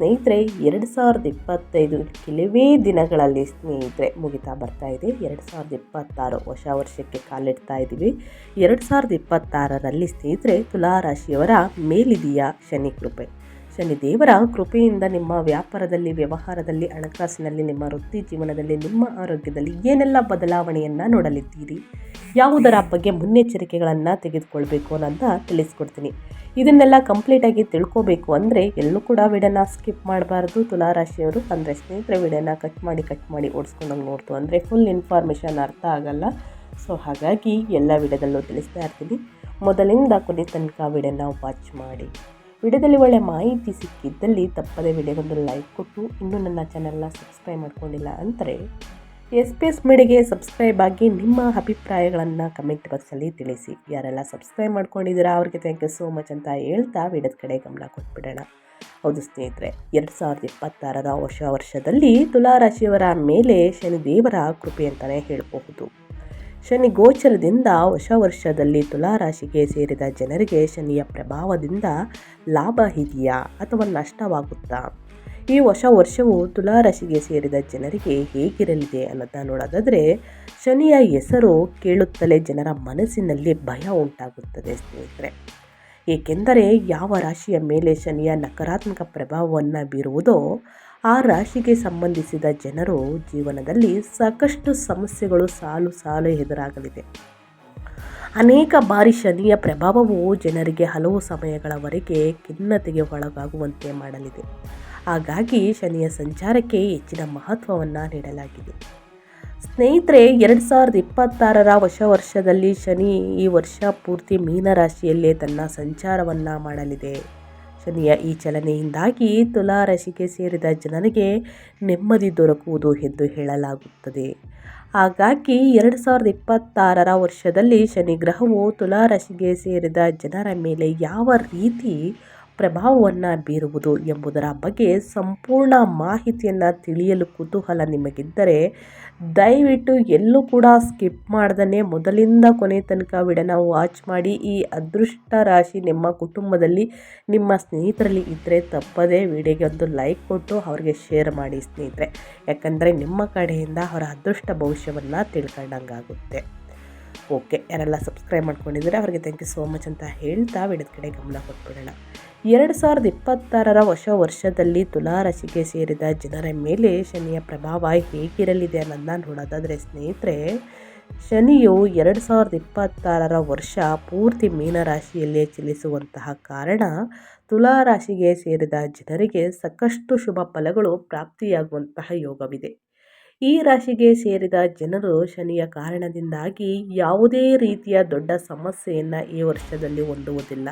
ಸ್ನೇಹಿತರೆ, ಎರಡು ಸಾವಿರದ ಇಪ್ಪತ್ತೈದು ಕೆಲವೇ ದಿನಗಳಲ್ಲಿ ಸ್ನೇಹಿತರೆ, ಮುಗಿತಾ ಬರ್ತಾ ಇದೆ. ಎರಡು ಸಾವಿರದ ಇಪ್ಪತ್ತಾರು ಹೊಸ ವರ್ಷಕ್ಕೆ ಕಾಲಿಡ್ತಾ ಇದ್ದೀವಿ. ಎರಡು ಸಾವಿರದ ಇಪ್ಪತ್ತಾರರಲ್ಲಿ ಸ್ನೇಹಿತರೆ, ತುಲಾರಾಶಿಯವರ ಮೇಲಿದೆಯಾ ಶನಿ ಕೃಪೆ? ಶನಿ ದೇವರ ಕೃಪೆಯಿಂದ ನಿಮ್ಮ ವ್ಯಾಪಾರದಲ್ಲಿ, ವ್ಯವಹಾರದಲ್ಲಿ, ಹಣಕಾಸಿನಲ್ಲಿ, ನಿಮ್ಮ ವೃತ್ತಿ ಜೀವನದಲ್ಲಿ, ನಿಮ್ಮ ಆರೋಗ್ಯದಲ್ಲಿ ಏನೆಲ್ಲ ಬದಲಾವಣೆಯನ್ನು ನೋಡಲಿದ್ದೀರಿ? ಯಾವುದರ ಬಗ್ಗೆ ಮುನ್ನೆಚ್ಚರಿಕೆಗಳನ್ನು ತೆಗೆದುಕೊಳ್ಬೇಕು ಅನ್ನೋದು ತಿಳಿಸ್ಕೊಡ್ತೀನಿ. ಇದನ್ನೆಲ್ಲ ಕಂಪ್ಲೀಟಾಗಿ ತಿಳ್ಕೋಬೇಕು ಅಂದರೆ ಎಲ್ಲೂ ಕೂಡ ವಿಡಿಯೋನ ಸ್ಕಿಪ್ ಮಾಡಬಾರ್ದು. ತುಲಾರಾಶಿಯವರು ಅಂದರೆ ಸ್ನೇಹಿತರೆ, ವಿಡಿಯೋನ ಕಟ್ ಮಾಡಿ ಕಟ್ ಮಾಡಿ ಓಡಿಸ್ಕೊಂಡಂಗೆ ನೋಡ್ತು ಅಂದರೆ ಫುಲ್ ಇನ್ಫಾರ್ಮೇಷನ್ ಅರ್ಥ ಆಗಲ್ಲ. ಸೊ ಹಾಗಾಗಿ ಎಲ್ಲ ವಿಡಿಯೋದಲ್ಲೂ ತಿಳಿಸ್ತಾ ಇರ್ತೀನಿ. ಮೊದಲಿಂದ ಕೊನೆ ತನಕ ವಿಡಿಯೋನ ವಾಚ್ ಮಾಡಿ. ವಿಡಿಯೋದಲ್ಲಿ ಒಳ್ಳೆ ಮಾಹಿತಿ ಸಿಕ್ಕಿದ್ದಲ್ಲಿ ತಪ್ಪದೇ ವಿಡಿಯೋಗೊಂದು ಲೈಕ್ ಕೊಟ್ಟು ಇನ್ನೂ ನನ್ನ ಚಾನಲ್ನ ಸಬ್ಸ್ಕ್ರೈಬ್ ಮಾಡ್ಕೊಂಡಿಲ್ಲ ಅಂದರೆ ಎಸ್ ಪಿ ಎಸ್ ಮೀಡಿಯಾಗೆ ಸಬ್ಸ್ಕ್ರೈಬ್ ಆಗಿ ನಿಮ್ಮ ಅಭಿಪ್ರಾಯಗಳನ್ನು ಕಮೆಂಟ್ ಬಾಕ್ಸಲ್ಲಿ ತಿಳಿಸಿ. ಯಾರೆಲ್ಲ ಸಬ್ಸ್ಕ್ರೈಬ್ ಮಾಡ್ಕೊಂಡಿದ್ದೀರಾ ಅವ್ರಿಗೆ ಥ್ಯಾಂಕ್ ಯು ಸೋ ಮಚ್ ಅಂತ ಹೇಳ್ತಾ ವಿಡಿಯೋದ ಕಡೆ ಗಮನ ಕೊಟ್ಬಿಡೋಣ. ಹೌದು ಸ್ನೇಹಿತರೆ, ಎರಡು ಸಾವಿರದ ಇಪ್ಪತ್ತಾರರ ಹೊಸ ವರ್ಷದಲ್ಲಿ ತುಲಾರಾಶಿಯವರ ಮೇಲೆ ಶನಿದೇವರ ಕೃಪೆ ಅಂತಲೇ ಹೇಳಬಹುದು. ಶನಿ ಗೋಚರದಿಂದ ಹೊಸ ವರ್ಷದಲ್ಲಿ ತುಲಾರಾಶಿಗೆ ಸೇರಿದ ಜನರಿಗೆ ಶನಿಯ ಪ್ರಭಾವದಿಂದ ಲಾಭ ಇದೆಯಾ ಅಥವಾ ನಷ್ಟವಾಗುತ್ತಾ? ಈ ಹೊಸ ವರ್ಷವು ತುಲಾರಾಶಿಗೆ ಸೇರಿದ ಜನರಿಗೆ ಹೇಗಿರಲಿದೆ ಅನ್ನೋದನ್ನ ನೋಡೋದಾದರೆ, ಶನಿಯ ಹೆಸರು ಕೇಳುತ್ತಲೇ ಜನರ ಮನಸ್ಸಿನಲ್ಲಿ ಭಯ ಉಂಟಾಗುತ್ತದೆ ಸ್ನೇಹಿತರೆ. ಏಕೆಂದರೆ ಯಾವ ರಾಶಿಯ ಮೇಲೆ ಶನಿಯ ನಕಾರಾತ್ಮಕ ಪ್ರಭಾವವನ್ನು ಬೀರುವುದೋ ಆ ರಾಶಿಗೆ ಸಂಬಂಧಿಸಿದ ಜನರು ಜೀವನದಲ್ಲಿ ಸಾಕಷ್ಟು ಸಮಸ್ಯೆಗಳು ಸಾಲು ಸಾಲು ಎದುರಾಗಲಿದೆ. ಅನೇಕ ಬಾರಿ ಶನಿಯ ಪ್ರಭಾವವು ಜನರಿಗೆ ಹಲವು ಸಮಯಗಳವರೆಗೆ ಖಿನ್ನತೆಗೆ ಒಳಗಾಗುವಂತೆ ಮಾಡಲಿದೆ. ಹಾಗಾಗಿ ಶನಿಯ ಸಂಚಾರಕ್ಕೆ ಹೆಚ್ಚಿನ ಮಹತ್ವವನ್ನು ನೀಡಲಾಗಿದೆ. ಸ್ನೇಹಿತರೆ, ಎರಡು ಸಾವಿರದ ಇಪ್ಪತ್ತಾರರ ಹೊಸ ವರ್ಷದಲ್ಲಿ ಶನಿ ಈ ವರ್ಷ ಪೂರ್ತಿ ಮೀನರಾಶಿಯಲ್ಲೇ ತನ್ನ ಸಂಚಾರವನ್ನು ಮಾಡಲಿದೆ. ಶನಿಯ ಈ ಚಲನೆಯಿಂದಾಗಿ ತುಲಾರಾಶಿಗೆ ಸೇರಿದ ಜನರಿಗೆ ನೆಮ್ಮದಿ ದೊರಕುವುದು ಎಂದು ಹೇಳಲಾಗುತ್ತದೆ. ಹಾಗಾಗಿ ಎರಡು ಸಾವಿರದ ಇಪ್ಪತ್ತಾರರ ವರ್ಷದಲ್ಲಿ ಶನಿ ಗ್ರಹವು ತುಲಾರಾಶಿಗೆ ಸೇರಿದ ಜನರ ಮೇಲೆ ಯಾವ ರೀತಿ ಪ್ರಭಾವವನ್ನು ಬೀರುವುದು ಎಂಬುದರ ಬಗ್ಗೆ ಸಂಪೂರ್ಣ ಮಾಹಿತಿಯನ್ನು ತಿಳಿಯಲು ಕುತೂಹಲ ನಿಮಗಿದ್ದರೆ ದಯವಿಟ್ಟು ಎಲ್ಲೂ ಕೂಡ ಸ್ಕಿಪ್ ಮಾಡ್ದೇ ಮೊದಲಿಂದ ಕೊನೆ ತನಕ ವಿಡನ ವಾಚ್ ಮಾಡಿ. ಈ ಅದೃಷ್ಟ ರಾಶಿ ನಿಮ್ಮ ಕುಟುಂಬದಲ್ಲಿ ನಿಮ್ಮ ಸ್ನೇಹಿತರಲ್ಲಿ ಇದ್ದರೆ ತಪ್ಪದೇ ವಿಡಿಯೋಗೆ ಒಂದು ಲೈಕ್ ಕೊಟ್ಟು ಅವ್ರಿಗೆ ಶೇರ್ ಮಾಡಿ ಸ್ನೇಹಿತರೆ. ಯಾಕಂದರೆ ನಿಮ್ಮ ಕಡೆಯಿಂದ ಅವರ ಅದೃಷ್ಟ ಭವಿಷ್ಯವನ್ನು ತಿಳ್ಕೊಂಡಂಗಾಗುತ್ತೆ. ಓಕೆ, ಯಾರೆಲ್ಲ ಸಬ್ಸ್ಕ್ರೈಬ್ ಮಾಡ್ಕೊಂಡಿದ್ದಾರೆ, ಅವರಿಗೆ ಥ್ಯಾಂಕ್ ಯು ಸೋ ಮಚ್ ಅಂತ ಹೇಳ್ತಾ ವಿಡಿಯೋದ ಕಡೆ ಗಮನ ಕೊಟ್ಬಿಡೋಣ. ಎರಡು ಸಾವಿರದ ಇಪ್ಪತ್ತಾರರ ಹೊಸ ವರ್ಷದಲ್ಲಿ ತುಲಾರಾಶಿಗೆ ಸೇರಿದ ಜನರ ಮೇಲೆ ಶನಿಯ ಪ್ರಭಾವ ಹೇಗಿರಲಿದೆ ಅನ್ನೋದನ್ನ ನೋಡೋದಾದರೆ ಸ್ನೇಹಿತರೆ, ಶನಿಯು ಎರಡು ಸಾವಿರದ ಇಪ್ಪತ್ತಾರರ ವರ್ಷ ಪೂರ್ತಿ ಮೀನರಾಶಿಯಲ್ಲೇ ಚಲಿಸುವಂತಹ ಕಾರಣ ತುಲಾರಾಶಿಗೆ ಸೇರಿದ ಜನರಿಗೆ ಸಾಕಷ್ಟು ಶುಭ ಫಲಗಳು ಪ್ರಾಪ್ತಿಯಾಗುವಂತಹ ಯೋಗವಿದೆ. ಈ ರಾಶಿಗೆ ಸೇರಿದ ಜನರು ಶನಿಯ ಕಾರಣದಿಂದಾಗಿ ಯಾವುದೇ ರೀತಿಯ ದೊಡ್ಡ ಸಮಸ್ಯೆಯನ್ನು ಈ ವರ್ಷದಲ್ಲಿ ಹೊಂದುವುದಿಲ್ಲ.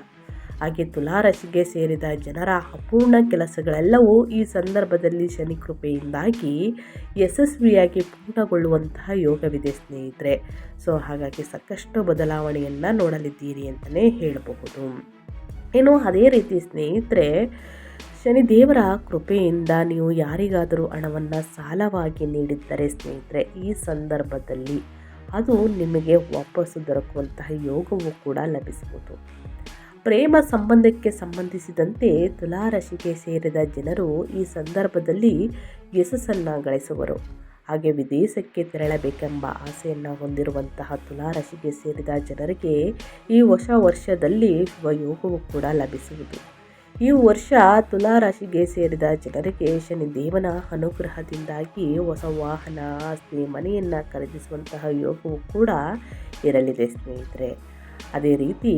ಹಾಗೆ ತುಲಾರಾಶಿಗೆ ಸೇರಿದ ಜನರ ಅಪೂರ್ಣ ಕೆಲಸಗಳೆಲ್ಲವೂ ಈ ಸಂದರ್ಭದಲ್ಲಿ ಶನಿ ಕೃಪೆಯಿಂದಾಗಿ ಯಶಸ್ವಿಯಾಗಿ ಪೂರ್ಣಗೊಳ್ಳುವಂತಹ ಯೋಗವಿದೆ ಸ್ನೇಹಿತರೆ. ಸೊ, ಹಾಗಾಗಿ ಸಾಕಷ್ಟು ಬದಲಾವಣೆಯನ್ನು ನೋಡಲಿದ್ದೀರಿ ಅಂತಲೇ ಹೇಳಬಹುದು. ಏನು ಅದೇ ರೀತಿ ಸ್ನೇಹಿತರೆ ಶನಿ ದೇವರ ಕೃಪೆಯಿಂದ ನೀವು ಯಾರಿಗಾದರೂ ಹಣವನ್ನು ಸಾಲವಾಗಿ ನೀಡಿದ್ದರೆ ಸ್ನೇಹಿತರೆ, ಈ ಸಂದರ್ಭದಲ್ಲಿ ಅದು ನಿಮಗೆ ವಾಪಸ್ಸು ದೊರಕುವಂತಹ ಯೋಗವು ಕೂಡ ಲಭಿಸುವುದು ಪ್ರೇಮ ಸಂಬಂಧಕ್ಕೆ ಸಂಬಂಧಿಸಿದಂತೆ ತುಲಾರಾಶಿಗೆ ಸೇರಿದ ಜನರು ಈ ಸಂದರ್ಭದಲ್ಲಿ ಯಶಸ್ಸನ್ನು ಗಳಿಸುವರು. ಹಾಗೆ ವಿದೇಶಕ್ಕೆ ತೆರಳಬೇಕೆಂಬ ಆಸೆಯನ್ನು ಹೊಂದಿರುವಂತಹ ತುಲಾರಾಶಿಗೆ ಸೇರಿದ ಜನರಿಗೆ ಈ ಹೊಸ ವರ್ಷದಲ್ಲಿ ಶುಭ ಯೋಗವು ಕೂಡ ಲಭಿಸುವುದು. ಈ ವರ್ಷ ತುಲಾರಾಶಿಗೆ ಸೇರಿದ ಜನರಿಗೆ ಶನಿ ದೇವನ ಅನುಗ್ರಹದಿಂದಾಗಿ ಹೊಸ ವಾಹನ, ಆಸ್ತಿ, ಮನೆಯನ್ನು ಖರೀದಿಸುವಂತಹ ಯೋಗವು ಕೂಡ ಇರಲಿದೆ ಸ್ನೇಹಿತರೆ. ಅದೇ ರೀತಿ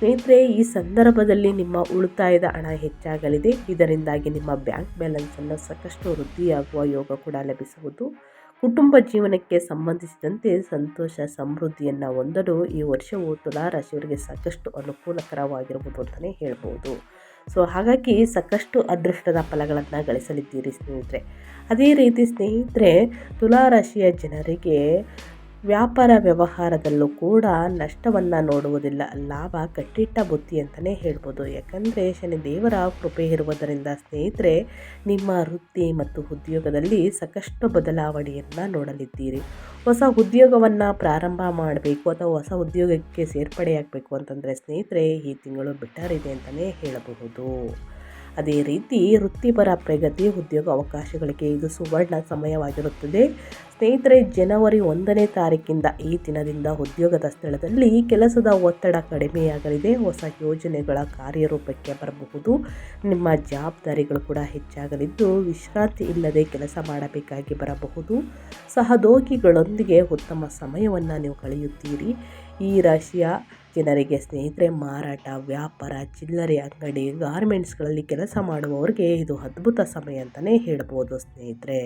ಸ್ನೇಹಿತರೆ, ಈ ಸಂದರ್ಭದಲ್ಲಿ ನಿಮ್ಮ ಉಳಿತಾಯದ ಹಣ ಹೆಚ್ಚಾಗಲಿದೆ. ಇದರಿಂದಾಗಿ ನಿಮ್ಮ ಬ್ಯಾಂಕ್ ಬ್ಯಾಲೆನ್ಸನ್ನು ಸಾಕಷ್ಟು ವೃದ್ಧಿಯಾಗುವ ಯೋಗ ಕೂಡ ಲಭಿಸುವುದು ಕುಟುಂಬ ಜೀವನಕ್ಕೆ ಸಂಬಂಧಿಸಿದಂತೆ ಸಂತೋಷ, ಸಮೃದ್ಧಿಯನ್ನು ಹೊಂದಲು ಈ ವರ್ಷವು ತುಲಾರಾಶಿಯವರಿಗೆ ಸಾಕಷ್ಟು ಅನುಕೂಲಕರವಾಗಿರುವುದು ಅಂತಲೇ ಹೇಳ್ಬೋದು. ಸೊ, ಹಾಗಾಗಿ ಸಾಕಷ್ಟು ಅದೃಷ್ಟದ ಫಲಗಳನ್ನು ಗಳಿಸಲಿದ್ದೀರಿ ಸ್ನೇಹಿತರೆ. ಅದೇ ರೀತಿ ಸ್ನೇಹಿತರೆ ತುಲಾರಾಶಿಯ ಜನರಿಗೆ ವ್ಯಾಪಾರ ವ್ಯವಹಾರದಲ್ಲೂ ಕೂಡ ನಷ್ಟವನ್ನು ನೋಡುವುದಿಲ್ಲ. ಲಾಭ, ಕಟ್ಟಿಟ್ಟ ಬುತ್ತಿ ಅಂತಲೇ ಹೇಳ್ಬೋದು. ಯಾಕಂದರೆ ಶನಿ ದೇವರ ಕೃಪೆ ಇರುವುದರಿಂದ ಸ್ನೇಹಿತರೆ, ನಿಮ್ಮ ವೃತ್ತಿ ಮತ್ತು ಉದ್ಯೋಗದಲ್ಲಿ ಸಾಕಷ್ಟು ಬದಲಾವಣೆಯನ್ನು ನೋಡಲಿದ್ದೀರಿ. ಹೊಸ ಉದ್ಯೋಗವನ್ನು ಪ್ರಾರಂಭ ಮಾಡಬೇಕು ಅಥವಾ ಹೊಸ ಉದ್ಯೋಗಕ್ಕೆ ಸೇರ್ಪಡೆಯಾಗಬೇಕು ಅಂತಂದರೆ ಸ್ನೇಹಿತರೆ, ಈ ತಿಂಗಳು ಬೆಟರ್ ಇದೆ ಅಂತಲೇ ಹೇಳಬಹುದು. ಅದೇ ರೀತಿ ವೃತ್ತಿಪರ ಪ್ರಗತಿ, ಉದ್ಯೋಗ ಅವಕಾಶಗಳಿಗೆ ಇದು ಸುವರ್ಣ ಸಮಯವಾಗಿರುತ್ತದೆ. ಸ್ನೇಹಿತರೆ, ಜನವರಿ ಒಂದನೇ ತಾರೀಕಿಂದ ಈ ದಿನದಿಂದ ಉದ್ಯೋಗದ ಸ್ಥಳದಲ್ಲಿ ಕೆಲಸದ ಒತ್ತಡ ಕಡಿಮೆಯಾಗಲಿದೆ. ಹೊಸ ಯೋಜನೆಗಳ ಕಾರ್ಯರೂಪಕ್ಕೆ ಬರಬಹುದು. ನಿಮ್ಮ ಜವಾಬ್ದಾರಿಗಳು ಕೂಡ ಹೆಚ್ಚಾಗಲಿದ್ದು, ವಿಶ್ರಾಂತಿ ಇಲ್ಲದೆ ಕೆಲಸ ಮಾಡಬೇಕಾಗಿ ಬರಬಹುದು. ಸಹೋದ್ಯೋಗಿಗಳೊಂದಿಗೆ ಉತ್ತಮ ಸಮಯವನ್ನು ನೀವು ಕಳೆಯುತ್ತೀರಿ. ಈ ರಾಶಿಯ ಜನರಿಗೆ ಸ್ನೇಹಿತರೆ, ಮಾರಾಟ, ವ್ಯಾಪಾರ, ಚಿಲ್ಲರೆ ಅಂಗಡಿ, ಗಾರ್ಮೆಂಟ್ಸ್ಗಳಲ್ಲಿ ಕೆಲಸ ಮಾಡುವವರಿಗೆ ಇದು ಅದ್ಭುತ ಸಮಯ ಅಂತಲೇ ಹೇಳ್ಬೋದು ಸ್ನೇಹಿತರೆ.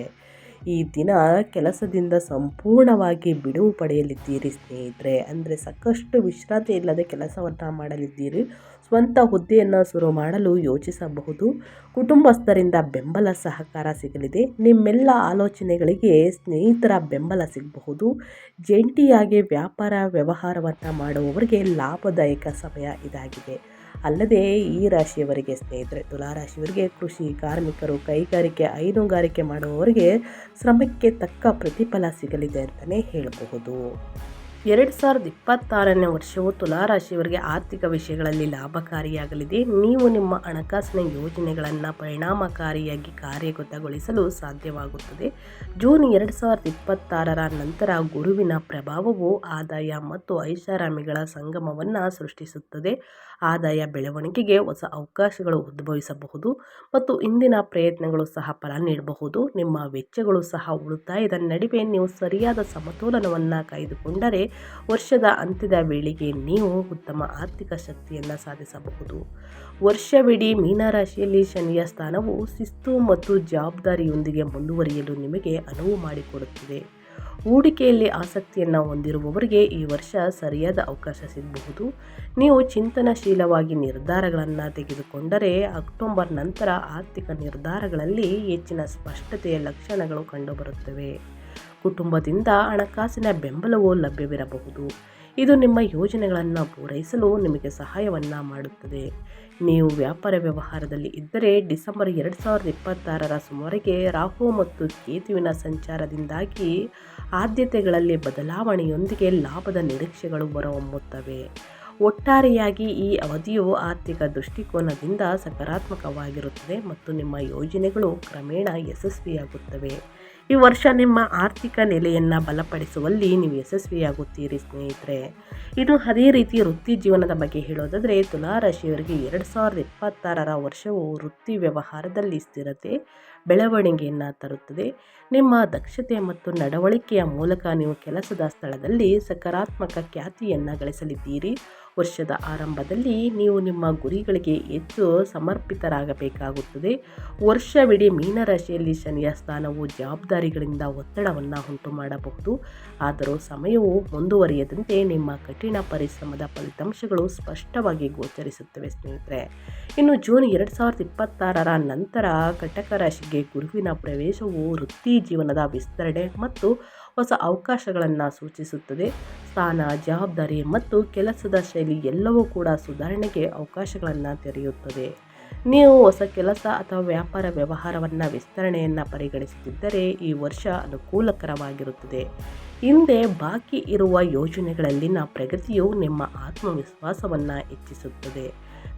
ಈ ದಿನ ಕೆಲಸದಿಂದ ಸಂಪೂರ್ಣವಾಗಿ ಬಿಡುವು ಪಡೆಯಲಿದ್ದೀರಿ, ಸ್ನೇಹಿತರೆ. ಅಂದರೆ ಸಾಕಷ್ಟು ವಿಶ್ರಾಂತಿ ಇಲ್ಲದೆ ಕೆಲಸವನ್ನು ಮಾಡಲಿದ್ದೀರಿ. ಸ್ವಂತ ಹುದ್ದೆಯನ್ನು ಶುರು ಮಾಡಲು ಯೋಚಿಸಬಹುದು. ಕುಟುಂಬಸ್ಥರಿಂದ ಬೆಂಬಲ ಸಹಕಾರ ಸಿಗಲಿದೆ. ನಿಮ್ಮೆಲ್ಲ ಆಲೋಚನೆಗಳಿಗೆ ಸ್ನೇಹಿತರ ಬೆಂಬಲ ಸಿಗಬಹುದು. ಜಂಟಿಯಾಗಿ ವ್ಯಾಪಾರ ವ್ಯವಹಾರವನ್ನು ಮಾಡುವವರಿಗೆ ಲಾಭದಾಯಕ ಸಮಯ ಇದಾಗಿದೆ. ಅಲ್ಲದೆ ಈ ರಾಶಿಯವರಿಗೆ ಸ್ನೇಹಿತರೆ ತುಲಾರಾಶಿಯವರಿಗೆ ಕೃಷಿ, ಕಾರ್ಮಿಕರು, ಕೈಗಾರಿಕೆ, ಹೈನುಗಾರಿಕೆ ಮಾಡುವವರಿಗೆ ಶ್ರಮಕ್ಕೆ ತಕ್ಕ ಪ್ರತಿಫಲ ಸಿಗಲಿದೆ ಅಂತಲೇ ಹೇಳಬಹುದು. ಎರಡು ಸಾವಿರದ ಇಪ್ಪತ್ತಾರನೇ ವರ್ಷವು ತುಲಾರಾಶಿಯವರಿಗೆ ಆರ್ಥಿಕ ವಿಷಯಗಳಲ್ಲಿ ಲಾಭಕಾರಿಯಾಗಲಿದೆ. ನೀವು ನಿಮ್ಮ ಹಣಕಾಸಿನ ಯೋಜನೆಗಳನ್ನು ಪರಿಣಾಮಕಾರಿಯಾಗಿ ಕಾರ್ಯಗತಗೊಳಿಸಲು ಸಾಧ್ಯವಾಗುತ್ತದೆ. ಜೂನ್ ಎರಡು ಸಾವಿರದ ಇಪ್ಪತ್ತಾರರ ನಂತರ ಗುರುವಿನ ಪ್ರಭಾವವು ಆದಾಯ ಮತ್ತು ಐಷಾರಾಮಿಗಳ ಸಂಗಮವನ್ನು ಸೃಷ್ಟಿಸುತ್ತದೆ. ಆದಾಯ ಬೆಳವಣಿಗೆಗೆ ಹೊಸ ಅವಕಾಶಗಳು ಉದ್ಭವಿಸಬಹುದು ಮತ್ತು ಇಂದಿನ ಪ್ರಯತ್ನಗಳು ಸಹ ಫಲ ನೀಡಬಹುದು. ನಿಮ್ಮ ವೆಚ್ಚಗಳು ಸಹ ಉಳಿತಾಯದ ನಡುವೆ ನೀವು ಸರಿಯಾದ ಸಮತೋಲನವನ್ನು ಕಾಯ್ದುಕೊಂಡರೆ ವರ್ಷದ ಅಂತ್ಯದ ವೇಳೆಗೆ ನೀವು ಉತ್ತಮ ಆರ್ಥಿಕ ಶಕ್ತಿಯನ್ನು ಸಾಧಿಸಬಹುದು. ವರ್ಷವಿಡೀ ಮೀನರಾಶಿಯಲ್ಲಿ ಶನಿಯ ಸ್ಥಾನವು ಶಿಸ್ತು ಮತ್ತು ಜವಾಬ್ದಾರಿಯೊಂದಿಗೆ ಮುಂದುವರಿಯಲು ನಿಮಗೆ ಅನುವು ಮಾಡಿಕೊಡುತ್ತದೆ. ಹೂಡಿಕೆಯಲ್ಲಿ ಆಸಕ್ತಿಯನ್ನು ಹೊಂದಿರುವವರಿಗೆ ಈ ವರ್ಷ ಸರಿಯಾದ ಅವಕಾಶ ಸಿಗಬಹುದು. ನೀವು ಚಿಂತನಶೀಲವಾಗಿ ನಿರ್ಧಾರಗಳನ್ನು ತೆಗೆದುಕೊಂಡರೆ ಅಕ್ಟೋಬರ್ ನಂತರ ಆರ್ಥಿಕ ನಿರ್ಧಾರಗಳಲ್ಲಿ ಹೆಚ್ಚಿನ ಸ್ಪಷ್ಟತೆಯ ಲಕ್ಷಣಗಳು ಕಂಡುಬರುತ್ತವೆ. ಕುಟುಂಬದಿಂದ ಹಣಕಾಸಿನ ಬೆಂಬಲವು ಲಭ್ಯವಿರಬಹುದು. ಇದು ನಿಮ್ಮ ಯೋಜನೆಗಳನ್ನು ಪೂರೈಸಲು ನಿಮಗೆ ಸಹಾಯವನ್ನು ಮಾಡುತ್ತದೆ. ನೀವು ವ್ಯಾಪಾರ ವ್ಯವಹಾರದಲ್ಲಿ ಇದ್ದರೆ ಡಿಸೆಂಬರ್ ಎರಡು ಸಾವಿರದ ಇಪ್ಪತ್ತಾರರ ಸುಮಾರಿಗೆ ರಾಹು ಮತ್ತು ಕೇತುವಿನ ಸಂಚಾರದಿಂದಾಗಿ ಆದ್ಯತೆಗಳಲ್ಲಿ ಬದಲಾವಣೆಯೊಂದಿಗೆ ಲಾಭದ ನಿರೀಕ್ಷೆಗಳು ಹೊರಹೊಮ್ಮುತ್ತವೆ. ಒಟ್ಟಾರೆಯಾಗಿ ಈ ಅವಧಿಯು ಆರ್ಥಿಕ ದೃಷ್ಟಿಕೋನದಿಂದ ಸಕಾರಾತ್ಮಕವಾಗಿರುತ್ತದೆ ಮತ್ತು ನಿಮ್ಮ ಯೋಜನೆಗಳು ಕ್ರಮೇಣ ಯಶಸ್ವಿಯಾಗುತ್ತವೆ. ಈ ವರ್ಷ ನಿಮ್ಮ ಆರ್ಥಿಕ ನೆಲೆಯನ್ನು ಬಲಪಡಿಸುವಲ್ಲಿ ನೀವು ಯಶಸ್ವಿಯಾಗುತ್ತೀರಿ, ಸ್ನೇಹಿತರೆ. ಇನ್ನು ಅದೇ ರೀತಿ ವೃತ್ತಿ ಜೀವನದ ಬಗ್ಗೆ ಹೇಳೋದಾದರೆ, ತುಲಾರಾಶಿಯವರಿಗೆ ಎರಡು ಸಾವಿರದ ಇಪ್ಪತ್ತಾರರ ವರ್ಷವು ವೃತ್ತಿ ವ್ಯವಹಾರದಲ್ಲಿ ಸ್ಥಿರತೆ, ಬೆಳವಣಿಗೆಯನ್ನು ತರುತ್ತದೆ. ನಿಮ್ಮ ದಕ್ಷತೆ ಮತ್ತು ನಡವಳಿಕೆಯ ಮೂಲಕ ನೀವು ಕೆಲಸದ ಸ್ಥಳದಲ್ಲಿ ಸಕಾರಾತ್ಮಕ ಖ್ಯಾತಿಯನ್ನು ಗಳಿಸಲಿದ್ದೀರಿ. ವರ್ಷದ ಆರಂಭದಲ್ಲಿ ನೀವು ನಿಮ್ಮ ಗುರಿಗಳಿಗೆ ಹೆಚ್ಚು ಸಮರ್ಪಿತರಾಗಬೇಕಾಗುತ್ತದೆ. ವರ್ಷವಿಡೀ ಮೀನರಾಶಿಯಲ್ಲಿ ಶನಿಯ ಸ್ಥಾನವು ಜವಾಬ್ದಾರಿಗಳಿಂದ ಒತ್ತಡವನ್ನು ಉಂಟು ಮಾಡಬಹುದು ಆದರೂ ಸಮಯವು ಮುಂದುವರಿಯದಂತೆ ನಿಮ್ಮ ಕಠಿಣ ಪರಿಶ್ರಮದ ಫಲಿತಾಂಶಗಳು ಸ್ಪಷ್ಟವಾಗಿ ಗೋಚರಿಸುತ್ತವೆ ಸ್ನೇಹಿತರೆ. ಇನ್ನು ಜೂನ್ ಎರಡು ಸಾವಿರದ ಇಪ್ಪತ್ತಾರರ ನಂತರ ಕಟಕ ರಾಶಿಗೆ ಗುರುವಿನ ಪ್ರವೇಶವು ವೃತ್ತಿ ಜೀವನದ ವಿಸ್ತರಣೆ ಮತ್ತು ಹೊಸ ಅವಕಾಶಗಳನ್ನು ಸೂಚಿಸುತ್ತದೆ. ಸ್ಥಾನ, ಜವಾಬ್ದಾರಿ ಮತ್ತು ಕೆಲಸದ ಶೈಲಿ ಎಲ್ಲವೂ ಕೂಡ ಸುಧಾರಣೆಗೆ ಅವಕಾಶಗಳನ್ನು ತೆರೆಯುತ್ತದೆ. ನೀವು ಹೊಸ ಕೆಲಸ ಅಥವಾ ವ್ಯಾಪಾರ ವ್ಯವಹಾರವನ್ನು ವಿಸ್ತರಣೆಯನ್ನು ಪರಿಗಣಿಸುತ್ತಿದ್ದರೆ ಈ ವರ್ಷ ಅನುಕೂಲಕರವಾಗಿರುತ್ತದೆ. ಹಿಂದೆ ಬಾಕಿ ಇರುವ ಯೋಜನೆಗಳಲ್ಲಿನ ಪ್ರಗತಿಯು ನಿಮ್ಮ ಆತ್ಮವಿಶ್ವಾಸವನ್ನು ಹೆಚ್ಚಿಸುತ್ತದೆ.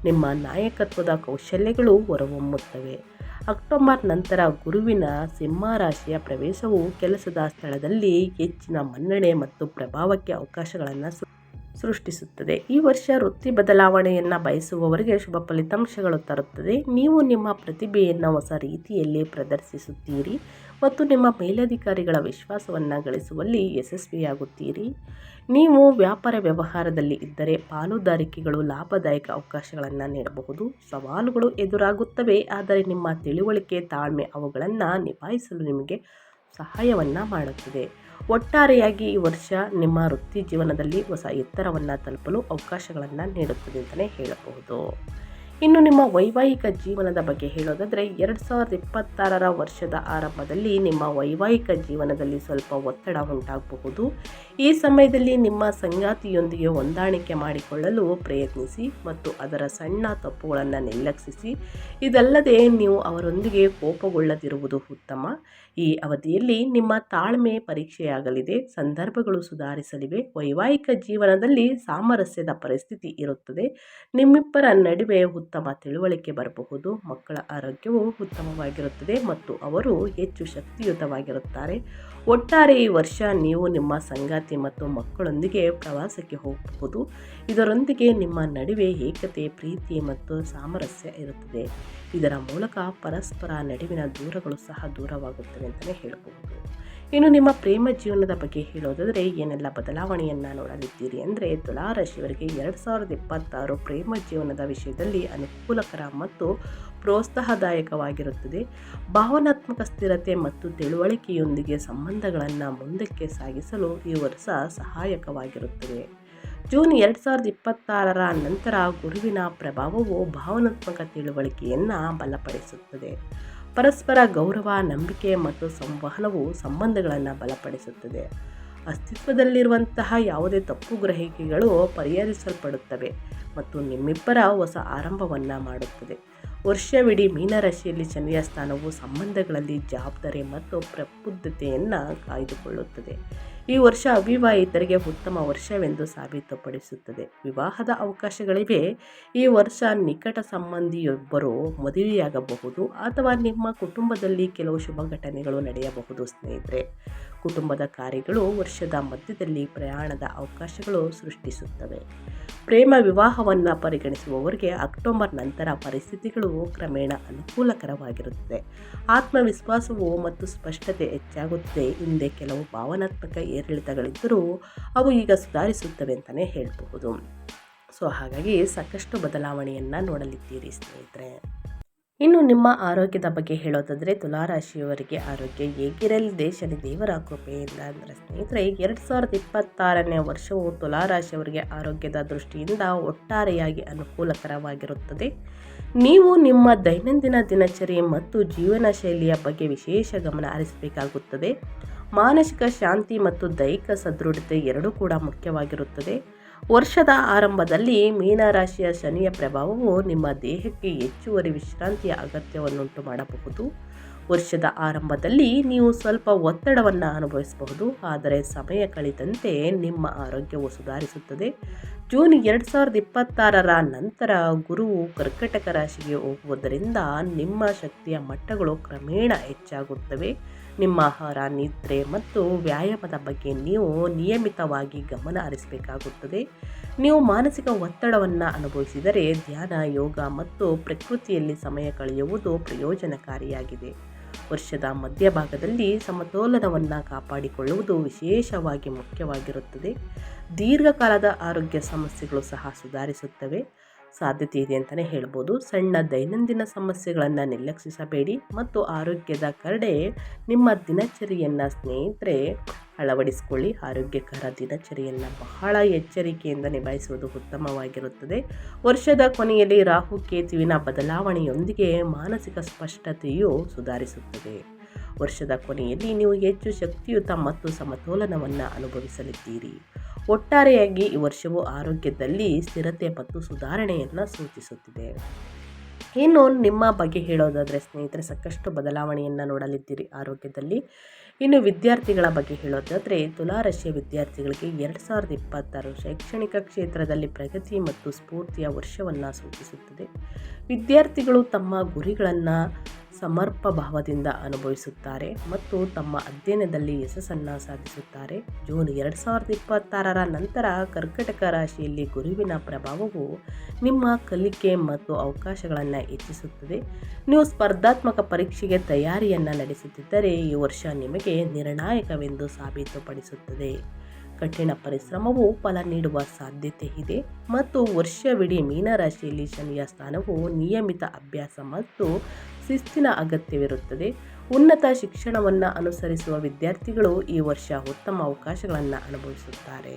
ನಿಮ್ಮ ನಾಯಕತ್ವದ ಕೌಶಲ್ಯಗಳು ಹೊರಹೊಮ್ಮುತ್ತವೆ. ಅಕ್ಟೋಬರ್ ನಂತರ ಗುರುವಿನ ಸಿಂಹ ರಾಶಿಯ ಪ್ರವೇಶವು ಕೆಲಸದ ಸ್ಥಳದಲ್ಲಿ ಹೆಚ್ಚಿನ ಮನ್ನಣೆ ಮತ್ತು ಪ್ರಭಾವಕ್ಕೆ ಅವಕಾಶಗಳನ್ನು ಸೃಷ್ಟಿಸುತ್ತದೆ. ಈ ವರ್ಷ ವೃತ್ತಿ ಬದಲಾವಣೆಯನ್ನು ಬಯಸುವವರಿಗೆ ಶುಭ ಫಲಿತಾಂಶಗಳು ತರುತ್ತದೆ. ನೀವು ನಿಮ್ಮ ಪ್ರತಿಭೆಯನ್ನು ಹೊಸ ರೀತಿಯಲ್ಲಿ ಪ್ರದರ್ಶಿಸುತ್ತೀರಿ ಮತ್ತು ನಿಮ್ಮ ಮೇಲಧಿಕಾರಿಗಳ ವಿಶ್ವಾಸವನ್ನು ಗಳಿಸುವಲ್ಲಿ ಯಶಸ್ವಿಯಾಗುತ್ತೀರಿ. ನೀವು ವ್ಯಾಪಾರ ವ್ಯವಹಾರದಲ್ಲಿ ಇದ್ದರೆ ಪಾಲುದಾರಿಕೆಗಳು ಲಾಭದಾಯಕ ಅವಕಾಶಗಳನ್ನು ನೀಡಬಹುದು. ಸವಾಲುಗಳು ಎದುರಾಗುತ್ತವೆ, ಆದರೆ ನಿಮ್ಮ ತಿಳುವಳಿಕೆ ತಾಳ್ಮೆ ಅವುಗಳನ್ನು ನಿಭಾಯಿಸಲು ನಿಮಗೆ ಸಹಾಯವನ್ನು ಮಾಡುತ್ತದೆ. ಒಟ್ಟಾರೆಯಾಗಿ ಈ ವರ್ಷ ನಿಮ್ಮ ವೃತ್ತಿ ಜೀವನದಲ್ಲಿ ಹೊಸ ಎತ್ತರವನ್ನು ತಲುಪಲು ಅವಕಾಶಗಳನ್ನು ನೀಡುತ್ತದೆ ಅಂತಲೇ ಹೇಳಬಹುದು. ಇನ್ನು ನಿಮ್ಮ ವೈವಾಹಿಕ ಜೀವನದ ಬಗ್ಗೆ ಹೇಳೋದಾದರೆ, ಎರಡು ಸಾವಿರದ ಇಪ್ಪತ್ತಾರರ ವರ್ಷದ ಆರಂಭದಲ್ಲಿ ನಿಮ್ಮ ವೈವಾಹಿಕ ಜೀವನದಲ್ಲಿ ಸ್ವಲ್ಪ ಒತ್ತಡ ಉಂಟಾಗಬಹುದು. ಈ ಸಮಯದಲ್ಲಿ ನಿಮ್ಮ ಸಂಗಾತಿಯೊಂದಿಗೆ ಹೊಂದಾಣಿಕೆ ಮಾಡಿಕೊಳ್ಳಲು ಪ್ರಯತ್ನಿಸಿ ಮತ್ತು ಅದರ ಸಣ್ಣ ತಪ್ಪುಗಳನ್ನು ನಿರ್ಲಕ್ಷಿಸಿ, ಇದಲ್ಲದೆ ನೀವು ಅವರೊಂದಿಗೆ ಕೋಪಗೊಳ್ಳದಿರುವುದು ಉತ್ತಮ. ಈ ಅವಧಿಯಲ್ಲಿ ನಿಮ್ಮ ತಾಳ್ಮೆ ಪರೀಕ್ಷೆಯಾಗಲಿದೆ, ಸಂದರ್ಭಗಳು ಸುಧಾರಿಸಲಿವೆ, ವೈವಾಹಿಕ ಜೀವನದಲ್ಲಿ ಸಾಮರಸ್ಯದ ಪರಿಸ್ಥಿತಿ ಇರುತ್ತದೆ, ನಿಮ್ಮಿಬ್ಬರ ನಡುವೆ ಉತ್ತಮ ತಿಳುವಳಿಕೆ ಬರಬಹುದು, ಮಕ್ಕಳ ಆರೋಗ್ಯವು ಉತ್ತಮವಾಗಿರುತ್ತದೆ ಮತ್ತು ಅವರು ಹೆಚ್ಚು ಶಕ್ತಿಯುತವಾಗಿರುತ್ತಾರೆ. ಒಟ್ಟಾರೆ ಈ ವರ್ಷ ನೀವು ನಿಮ್ಮ ಸಂಗಾತಿ ಮತ್ತು ಮಕ್ಕಳೊಂದಿಗೆ ಪ್ರವಾಸಕ್ಕೆ ಹೋಗಬಹುದು, ಇದರೊಂದಿಗೆ ನಿಮ್ಮ ನಡುವೆ ಏಕತೆ, ಪ್ರೀತಿ ಮತ್ತು ಸಾಮರಸ್ಯ ಇರುತ್ತದೆ. ಇದರ ಮೂಲಕ ಪರಸ್ಪರ ನಡುವಿನ ದೂರಗಳು ಸಹ ದೂರವಾಗುತ್ತವೆ. ಅಂತಲೇ ಹೇಳ್ಬೋದು ಇನ್ನು ನಿಮ್ಮ ಪ್ರೇಮ ಜೀವನದ ಬಗ್ಗೆ ಹೇಳೋದಾದರೆ ಏನೆಲ್ಲ ಬದಲಾವಣೆಯನ್ನು ನೋಡಲಿದ್ದೀರಿ ಅಂದರೆ ತುಲಾರಾಶಿಯವರಿಗೆ ಎರಡು ಸಾವಿರದ ಇಪ್ಪತ್ತಾರು ಪ್ರೇಮ ಜೀವನದ ವಿಷಯದಲ್ಲಿ ಅನುಕೂಲಕರ ಮತ್ತು ಪ್ರೋತ್ಸಾಹದಾಯಕವಾಗಿರುತ್ತದೆ. ಭಾವನಾತ್ಮಕ ಸ್ಥಿರತೆ ಮತ್ತು ತಿಳುವಳಿಕೆಯೊಂದಿಗೆ ಸಂಬಂಧಗಳನ್ನು ಮುಂದಕ್ಕೆ ಸಾಗಿಸಲು ಈ ವರ್ಷ ಸಹಾಯಕವಾಗಿರುತ್ತದೆ. ಜೂನ್ ಎರಡು ಸಾವಿರದ ಇಪ್ಪತ್ತಾರರ ನಂತರ ಗುರುವಿನ ಪ್ರಭಾವವು ಭಾವನಾತ್ಮಕ ತಿಳುವಳಿಕೆಯನ್ನು ಬಲಪಡಿಸುತ್ತದೆ. ಪರಸ್ಪರ ಗೌರವ, ನಂಬಿಕೆ ಮತ್ತು ಸಂವಹನವು ಸಂಬಂಧಗಳನ್ನು ಬಲಪಡಿಸುತ್ತದೆ. ಅಸ್ತಿತ್ವದಲ್ಲಿರುವಂತಹ ಯಾವುದೇ ತಪ್ಪು ಗ್ರಹಿಕೆಗಳು ಪರಿಹರಿಸಲ್ಪಡುತ್ತವೆ ಮತ್ತು ನಿಮ್ಮಿಬ್ಬರ ಹೊಸ ಆರಂಭವನ್ನು ಮಾಡುತ್ತದೆ. ವರ್ಷವಿಡೀ ಮೀನರಾಶಿಯಲ್ಲಿ ಶನಿಯ ಸ್ಥಾನವು ಸಂಬಂಧಗಳಲ್ಲಿ ಜವಾಬ್ದಾರಿ ಮತ್ತು ಪ್ರಬುದ್ಧತೆಯನ್ನು ಕಾಯ್ದುಕೊಳ್ಳುತ್ತದೆ. ಈ ವರ್ಷ ಅವಿವಾಹಿತರಿಗೆ ಉತ್ತಮ ವರ್ಷವೆಂದು ಸಾಬೀತುಪಡಿಸುತ್ತದೆ. ವಿವಾಹದ ಅವಕಾಶಗಳಿವೆ. ಈ ವರ್ಷ ನಿಕಟ ಸಂಬಂಧಿಯೊಬ್ಬರು ಮದುವೆಯಾಗಬಹುದು ಅಥವಾ ನಿಮ್ಮ ಕುಟುಂಬದಲ್ಲಿ ಕೆಲವು ಶುಭ ಘಟನೆಗಳು ನಡೆಯಬಹುದು ಸ್ನೇಹಿತರೆ. ಕುಟುಂಬದ ಕಾರ್ಯಗಳು ವರ್ಷದ ಮಧ್ಯದಲ್ಲಿ ಪ್ರಯಾಣದ ಅವಕಾಶಗಳು ಸೃಷ್ಟಿಸುತ್ತವೆ. ಪ್ರೇಮ ವಿವಾಹವನ್ನು ಪರಿಗಣಿಸುವವರಿಗೆ ಅಕ್ಟೋಬರ್ ನಂತರ ಪರಿಸ್ಥಿತಿಗಳು ಕ್ರಮೇಣ ಅನುಕೂಲಕರವಾಗಿರುತ್ತದೆ. ಆತ್ಮವಿಶ್ವಾಸವು ಮತ್ತು ಸ್ಪಷ್ಟತೆ ಹೆಚ್ಚಾಗುತ್ತದೆ ಹಿಂದೆ ಕೆಲವು ಭಾವನಾತ್ಮಕ ಏರಿಳಿತಗಳಿದ್ದರೂ ಅವು ಈಗ ಸುಧಾರಿಸುತ್ತವೆ ಅಂತಲೇ ಹೇಳಬಹುದು. ಸೊ ಹಾಗಾಗಿ ಸಾಕಷ್ಟು ಬದಲಾವಣೆಯನ್ನು ನೋಡಲಿದ್ದೀರಿ ಸ್ನೇಹಿತರೆ. ಇನ್ನು ನಿಮ್ಮ ಆರೋಗ್ಯದ ಬಗ್ಗೆ ಹೇಳೋದಾದರೆ ತುಲಾರಾಶಿಯವರಿಗೆ ಆರೋಗ್ಯ ಹೇಗಿರಲಿದೆ ಶನಿ ದೇವರ ಕೃಪೆಯಿಂದ ಅಂದರೆ ಸ್ನೇಹಿತರೆ ಎರಡು ಸಾವಿರದ ಇಪ್ಪತ್ತಾರನೇ ವರ್ಷವು ತುಲಾರಾಶಿಯವರಿಗೆ ಆರೋಗ್ಯದ ದೃಷ್ಟಿಯಿಂದ ಒಟ್ಟಾರೆಯಾಗಿ ಅನುಕೂಲಕರವಾಗಿರುತ್ತದೆ. ನೀವು ನಿಮ್ಮ ದೈನಂದಿನ ದಿನಚರಿ ಮತ್ತು ಜೀವನ ಶೈಲಿಯ ಬಗ್ಗೆ ವಿಶೇಷ ಗಮನ ಹರಿಸಬೇಕಾಗುತ್ತದೆ. ಮಾನಸಿಕ ಶಾಂತಿ ಮತ್ತು ದೈಹಿಕ ಸದೃಢತೆ ಎರಡೂ ಕೂಡ ಮುಖ್ಯವಾಗಿರುತ್ತದೆ. ವರ್ಷದ ಆರಂಭದಲ್ಲಿ ಮೀನರಾಶಿಯ ಶನಿಯ ಪ್ರಭಾವವು ನಿಮ್ಮ ದೇಹಕ್ಕೆ ಹೆಚ್ಚುವರಿ ವಿಶ್ರಾಂತಿಯ ಅಗತ್ಯವನ್ನುಂಟು ಮಾಡಬಹುದು. ವರ್ಷದ ಆರಂಭದಲ್ಲಿ ನೀವು ಸ್ವಲ್ಪ ಒತ್ತಡವನ್ನು ಅನುಭವಿಸಬಹುದು. ಆದರೆ ಸಮಯ ಕಳೆದಂತೆ ನಿಮ್ಮ ಆರೋಗ್ಯವು ಸುಧಾರಿಸುತ್ತದೆ. ಜೂನ್ ಎರಡು ಸಾವಿರದ ಇಪ್ಪತ್ತಾರರ ನಂತರ ಗುರುವು ಕರ್ಕಟಕ ರಾಶಿಗೆ ಹೋಗುವುದರಿಂದ ನಿಮ್ಮ ಶಕ್ತಿಯ ಮಟ್ಟಗಳು ಕ್ರಮೇಣ ಹೆಚ್ಚಾಗುತ್ತವೆ. ನಿಮ್ಮ ಆಹಾರ, ನಿದ್ರೆ ಮತ್ತು ವ್ಯಾಯಾಮದ ಬಗ್ಗೆ ನೀವು ನಿಯಮಿತವಾಗಿ ಗಮನ ಹರಿಸಬೇಕಾಗುತ್ತದೆ. ನೀವು ಮಾನಸಿಕ ಒತ್ತಡವನ್ನು ಅನುಭವಿಸಿದರೆ ಧ್ಯಾನ, ಯೋಗ ಮತ್ತು ಪ್ರಕೃತಿಯಲ್ಲಿ ಸಮಯ ಕಳೆಯುವುದು ಪ್ರಯೋಜನಕಾರಿಯಾಗಿದೆ. ವರ್ಷದ ಮಧ್ಯಭಾಗದಲ್ಲಿ ಸಮತೋಲನವನ್ನು ಕಾಪಾಡಿಕೊಳ್ಳುವುದು ವಿಶೇಷವಾಗಿ ಮುಖ್ಯವಾಗಿರುತ್ತದೆ. ದೀರ್ಘಕಾಲದ ಆರೋಗ್ಯ ಸಮಸ್ಯೆಗಳು ಸಹ ಸುಧಾರಿಸುತ್ತವೆ. ಸಾಧ್ಯತೆ ಇದೆ ಅಂತಲೇ ಹೇಳ್ಬೋದು. ಸಣ್ಣ ದೈನಂದಿನ ಸಮಸ್ಯೆಗಳನ್ನು ನಿರ್ಲಕ್ಷಿಸಬೇಡಿ ಮತ್ತು ಆರೋಗ್ಯದ ಕಡೆ ನಿಮ್ಮ ದಿನಚರಿಯನ್ನು ಸ್ನೇಹಿತರೆ ಅಳವಡಿಸಿಕೊಳ್ಳಿ. ಆರೋಗ್ಯಕರ ದಿನಚರಿಯನ್ನು ಬಹಳ ಎಚ್ಚರಿಕೆಯಿಂದ ನಿಭಾಯಿಸುವುದು ಉತ್ತಮವಾಗಿರುತ್ತದೆ. ವರ್ಷದ ಕೊನೆಯಲ್ಲಿ ರಾಹು ಕೇತುವಿನ ಬದಲಾವಣೆಯೊಂದಿಗೆ ಮಾನಸಿಕ ಸ್ಪಷ್ಟತೆಯು ಸುಧಾರಿಸುತ್ತದೆ. ವರ್ಷದ ಕೊನೆಯಲ್ಲಿ ನೀವು ಹೆಚ್ಚು ಶಕ್ತಿಯುತ ಮತ್ತು ಸಮತೋಲನವನ್ನು ಅನುಭವಿಸಲಿದ್ದೀರಿ. ಒಟ್ಟಾರೆಯಾಗಿ ಈ ವರ್ಷವು ಆರೋಗ್ಯದಲ್ಲಿ ಸ್ಥಿರತೆ ಮತ್ತು ಸುಧಾರಣೆಯನ್ನು ಸೂಚಿಸುತ್ತಿದೆ. ಇನ್ನು ನಿಮ್ಮ ಬಗ್ಗೆ ಹೇಳೋದಾದರೆ ಸ್ನೇಹಿತರೆ, ಸಾಕಷ್ಟು ಬದಲಾವಣೆಯನ್ನು ನೋಡಲಿದ್ದೀರಿ ಆರೋಗ್ಯದಲ್ಲಿ. ಇನ್ನು ವಿದ್ಯಾರ್ಥಿಗಳ ಬಗ್ಗೆ ಹೇಳೋದಾದರೆ ತುಲಾರಾಶಿಯ ವಿದ್ಯಾರ್ಥಿಗಳಿಗೆ ಎರಡು ಸಾವಿರದ ಇಪ್ಪತ್ತಾರು ಶೈಕ್ಷಣಿಕ ಕ್ಷೇತ್ರದಲ್ಲಿ ಪ್ರಗತಿ ಮತ್ತು ಸ್ಫೂರ್ತಿಯ ವರ್ಷವನ್ನು ಸೂಚಿಸುತ್ತದೆ. ವಿದ್ಯಾರ್ಥಿಗಳು ತಮ್ಮ ಗುರಿಗಳನ್ನು ಸಮರ್ಪ ಭಾವದಿಂದ ಅನುಭವಿಸುತ್ತಾರೆ ಮತ್ತು ತಮ್ಮ ಅಧ್ಯಯನದಲ್ಲಿ ಯಶಸ್ಸನ್ನು ಸಾಧಿಸುತ್ತಾರೆ. ಜೂನ್ ಎರಡು ಸಾವಿರದ ಇಪ್ಪತ್ತಾರರ ನಂತರ ಕರ್ಕಟಕ ರಾಶಿಯಲ್ಲಿ ಗುರುವಿನ ಪ್ರಭಾವವು ನಿಮ್ಮ ಕಲಿಕೆ ಮತ್ತು ಅವಕಾಶಗಳನ್ನು ಹೆಚ್ಚಿಸುತ್ತದೆ. ನೀವು ಸ್ಪರ್ಧಾತ್ಮಕ ಪರೀಕ್ಷೆಗೆ ತಯಾರಿಯನ್ನು ನಡೆಸುತ್ತಿದ್ದರೆ ಈ ವರ್ಷ ನಿಮಗೆ ನಿರ್ಣಾಯಕವೆಂದು ಸಾಬೀತುಪಡಿಸುತ್ತದೆ. ಕಠಿಣ ಪರಿಶ್ರಮವು ಫಲ ನೀಡುವ ಸಾಧ್ಯತೆ ಇದೆ ಮತ್ತು ವರ್ಷವಿಡೀ ಮೀನರಾಶಿಯಲ್ಲಿ ಶನಿಯ ಸ್ಥಾನವು ನಿಯಮಿತ ಅಭ್ಯಾಸ ಮತ್ತು ಶಿಸ್ತಿನ ಅಗತ್ಯವಿರುತ್ತದೆ. ಉನ್ನತ ಶಿಕ್ಷಣವನ್ನು ಅನುಸರಿಸುವ ವಿದ್ಯಾರ್ಥಿಗಳು ಈ ವರ್ಷ ಉತ್ತಮ ಅವಕಾಶಗಳನ್ನು ಅನುಭವಿಸುತ್ತಾರೆ.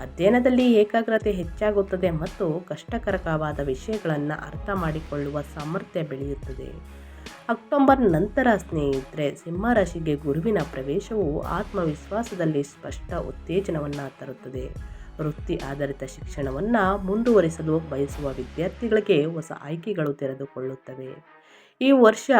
ಅಧ್ಯಯನದಲ್ಲಿ ಏಕಾಗ್ರತೆ ಹೆಚ್ಚಾಗುತ್ತದೆ ಮತ್ತು ಕಷ್ಟಕರಕವಾದ ವಿಷಯಗಳನ್ನು ಅರ್ಥ ಮಾಡಿಕೊಳ್ಳುವ ಸಾಮರ್ಥ್ಯ ಬೆಳೆಯುತ್ತದೆ. ಅಕ್ಟೋಬರ್ ನಂತರ ಸ್ನೇಹಿತರೆ ಸಿಂಹರಾಶಿಗೆ ಗುರುವಿನ ಪ್ರವೇಶವು ಆತ್ಮವಿಶ್ವಾಸದಲ್ಲಿ ಸ್ಪಷ್ಟ ಉತ್ತೇಜನವನ್ನು ತರುತ್ತದೆ. ವೃತ್ತಿ ಆಧಾರಿತ ಶಿಕ್ಷಣವನ್ನು ಮುಂದುವರಿಸಲು ಬಯಸುವ ವಿದ್ಯಾರ್ಥಿಗಳಿಗೆ ಹೊಸ ಆಯ್ಕೆಗಳು ತೆರೆದುಕೊಳ್ಳುತ್ತವೆ. ಈ ವರ್ಷ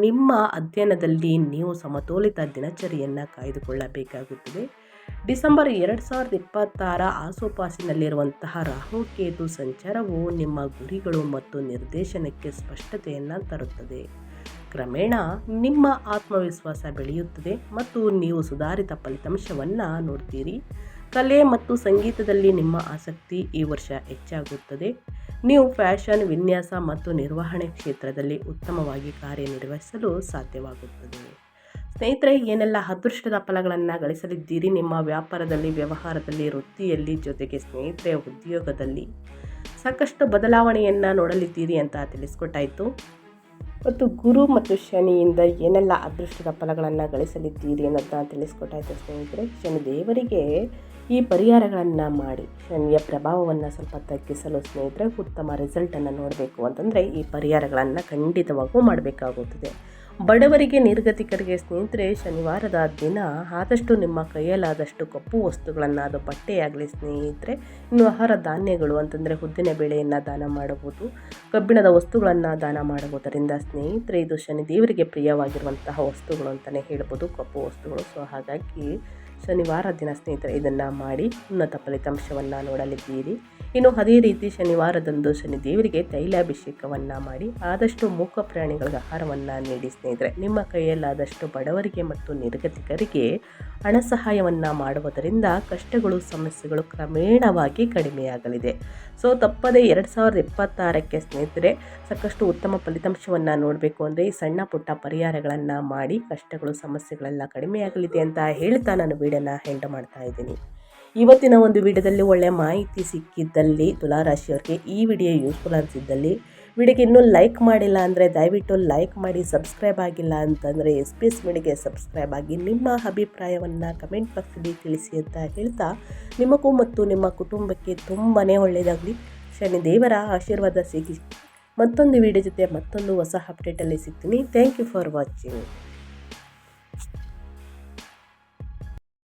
ನಿಮ್ಮ ಅಧ್ಯಯನದಲ್ಲಿ ನೀವು ಸಮತೋಲಿತ ದಿನಚರಿಯನ್ನು ಕಾಯ್ದುಕೊಳ್ಳಬೇಕಾಗುತ್ತದೆ. ಡಿಸೆಂಬರ್ ಎರಡು ಸಾವಿರದ ಇಪ್ಪತ್ತಾರ ಆಸುಪಾಸಿನಲ್ಲಿರುವಂತಹ ರಾಹುಕೇತು ಸಂಚಾರವು ನಿಮ್ಮ ಗುರಿಗಳು ಮತ್ತು ನಿರ್ದೇಶನಕ್ಕೆ ಸ್ಪಷ್ಟತೆಯನ್ನು ತರುತ್ತದೆ. ಕ್ರಮೇಣ ನಿಮ್ಮ ಆತ್ಮವಿಶ್ವಾಸ ಬೆಳೆಯುತ್ತದೆ ಮತ್ತು ನೀವು ಸುಧಾರಿತ ಫಲಿತಾಂಶವನ್ನು ನೋಡ್ತೀರಿ. ಕಲೆ ಮತ್ತು ಸಂಗೀತದಲ್ಲಿ ನಿಮ್ಮ ಆಸಕ್ತಿ ಈ ವರ್ಷ ಹೆಚ್ಚಾಗುತ್ತದೆ. ನೀವು ಫ್ಯಾಷನ್, ವಿನ್ಯಾಸ ಮತ್ತು ನಿರ್ವಹಣೆ ಕ್ಷೇತ್ರದಲ್ಲಿ ಉತ್ತಮವಾಗಿ ಕಾರ್ಯನಿರ್ವಹಿಸಲು ಸಾಧ್ಯವಾಗುತ್ತದೆ. ಸ್ನೇಹಿತರೆ, ಏನೆಲ್ಲ ಅದೃಷ್ಟದ ಫಲಗಳನ್ನು ಗಳಿಸಲಿದ್ದೀರಿ? ನಿಮ್ಮ ವ್ಯಾಪಾರದಲ್ಲಿ, ವ್ಯವಹಾರದಲ್ಲಿ, ವೃತ್ತಿಯಲ್ಲಿ ಜೊತೆಗೆ ಸ್ನೇಹಿತರೆ, ಉದ್ಯೋಗದಲ್ಲಿ ಸಾಕಷ್ಟು ಬದಲಾವಣೆಯನ್ನು ನೋಡಲಿದ್ದೀರಿ ಅಂತ ತಿಳಿಸ್ಕೊಟ್ಟಾಯಿತು. ಮತ್ತು ಗುರು ಮತ್ತು ಶನಿಯಿಂದ ಏನೆಲ್ಲ ಅದೃಷ್ಟದ ಫಲಗಳನ್ನು ಗಳಿಸಲಿದ್ದೀರಿ ಅನ್ನೋದನ್ನ ತಿಳಿಸ್ಕೊಟ್ಟಾಯ್ತು ಸ್ನೇಹಿತರೆ. ಶನಿ ದೇವರಿಗೆ ಈ ಪರಿಹಾರಗಳನ್ನು ಮಾಡಿ, ಶನಿಯ ಪ್ರಭಾವವನ್ನು ಸ್ವಲ್ಪ ತಗ್ಗಿಸಲು ಸ್ನೇಹಿತರೆ ಉತ್ತಮ ರಿಸಲ್ಟನ್ನು ನೋಡಬೇಕು ಅಂತಂದರೆ ಈ ಪರಿಹಾರಗಳನ್ನು ಖಂಡಿತವಾಗೂ ಮಾಡಬೇಕಾಗುತ್ತದೆ. ಬಡವರಿಗೆ ನಿರ್ಗತಿಕರಿಗೆ ಸ್ನೇಹಿತರೆ ಶನಿವಾರದ ದಿನ ಆದಷ್ಟು ನಿಮ್ಮ ಕೈಯಲ್ಲಾದಷ್ಟು ಕಪ್ಪು ವಸ್ತುಗಳನ್ನು ಅದು ಬಟ್ಟೆಯಾಗಲಿ ಸ್ನೇಹಿತರೆ, ಇನ್ನು ಆಹಾರ ಧಾನ್ಯಗಳು ಅಂತಂದರೆ ಉದ್ದಿನ ಬೇಳೆಯನ್ನು ದಾನ ಮಾಡಬಹುದು, ಕಬ್ಬಿಣದ ವಸ್ತುಗಳನ್ನು ದಾನ ಮಾಡುವುದರಿಂದ ಸ್ನೇಹಿತರೆ, ಇದು ಶನಿ ದೇವರಿಗೆ ಪ್ರಿಯವಾಗಿರುವಂತಹ ವಸ್ತುಗಳು ಅಂತಲೇ ಹೇಳ್ಬೋದು. ಕಪ್ಪು ವಸ್ತುಗಳು. ಸೊ ಹಾಗಾಗಿ ಶನಿವಾರ ದಿನ ಸ್ನೇಹಿತರೆ, ಇದನ್ನು ಮಾಡಿ ಉನ್ನತ ಫಲಿತಾಂಶವನ್ನು ನೋಡಲಿದ್ದೀರಿ. ಇನ್ನು ಅದೇ ರೀತಿ ಶನಿವಾರದಂದು ಶನಿ ದೇವರಿಗೆ ತೈಲಾಭಿಷೇಕವನ್ನು ಮಾಡಿ ಆದಷ್ಟು ಮೂಕ ಪ್ರಾಣಿಗಳಿಗೆ ಆಹಾರವನ್ನು ನೀಡಿ ಸ್ನೇಹಿತರೆ. ನಿಮ್ಮ ಕೈಯಲ್ಲಾದಷ್ಟು ಬಡವರಿಗೆ ಮತ್ತು ನಿರ್ಗತಿಕರಿಗೆ ಹಣ ಸಹಾಯವನ್ನು ಮಾಡುವುದರಿಂದ ಕಷ್ಟಗಳು, ಸಮಸ್ಯೆಗಳು ಕ್ರಮೇಣವಾಗಿ ಕಡಿಮೆಯಾಗಲಿದೆ. ಸೊ, ತಪ್ಪದೇ ಎರಡು ಸಾವಿರದ ಇಪ್ಪತ್ತಾರಕ್ಕೆ ಸ್ನೇಹಿತರೆ, ಸಾಕಷ್ಟು ಉತ್ತಮ ಫಲಿತಾಂಶವನ್ನು ನೋಡಬೇಕು ಅಂದರೆ ಈ ಸಣ್ಣ ಪುಟ್ಟ ಪರಿಹಾರಗಳನ್ನು ಮಾಡಿ ಕಷ್ಟಗಳು, ಸಮಸ್ಯೆಗಳೆಲ್ಲ ಕಡಿಮೆಯಾಗಲಿದೆ ಅಂತ ಹೇಳ್ತಾ ನಾನು ವೀಡಿಯೋನ ಹೆಂಡ ಮಾಡ್ತಾ ಇದ್ದೀನಿ. ಇವತ್ತಿನ ಒಂದು ವಿಡಿಯೋದಲ್ಲಿ ಒಳ್ಳೆಯ ಮಾಹಿತಿ ಸಿಕ್ಕಿದ್ದಲ್ಲಿ, ತುಲಾರಾಶಿಯವರಿಗೆ ಈ ವಿಡಿಯೋ ಯೂಸ್ಫುಲ್ ಅನಿಸಿದ್ದಲ್ಲಿ ವಿಡಿಯೋಗೆ ಇನ್ನೂ ಲೈಕ್ ಮಾಡಿಲ್ಲ ಅಂದರೆ ದಯವಿಟ್ಟು ಲೈಕ್ ಮಾಡಿ, ಸಬ್ಸ್ಕ್ರೈಬ್ ಆಗಿಲ್ಲ ಅಂತಂದರೆ ಎಸ್ ಪಿ ಎಸ್ ಮೀಡಿಗೆ ಸಬ್ಸ್ಕ್ರೈಬ್ ಆಗಿ. ನಿಮ್ಮ ಅಭಿಪ್ರಾಯವನ್ನು ಕಮೆಂಟ್ ಬಾಕ್ಸಲ್ಲಿ ತಿಳಿಸಿ ಅಂತ ಹೇಳ್ತಾ ನಿಮಗೂ ಮತ್ತು ನಿಮ್ಮ ಕುಟುಂಬಕ್ಕೆ ತುಂಬಾ ಒಳ್ಳೆಯದಾಗಲಿ. ಶನಿ ದೇವರ ಆಶೀರ್ವಾದ ಸಿಗಿ. ಮತ್ತೊಂದು ವಿಡಿಯೋ ಜೊತೆ ಮತ್ತೊಂದು ಹೊಸ ಅಪ್ಡೇಟಲ್ಲಿ ಸಿಗ್ತೀನಿ. Thank you for watching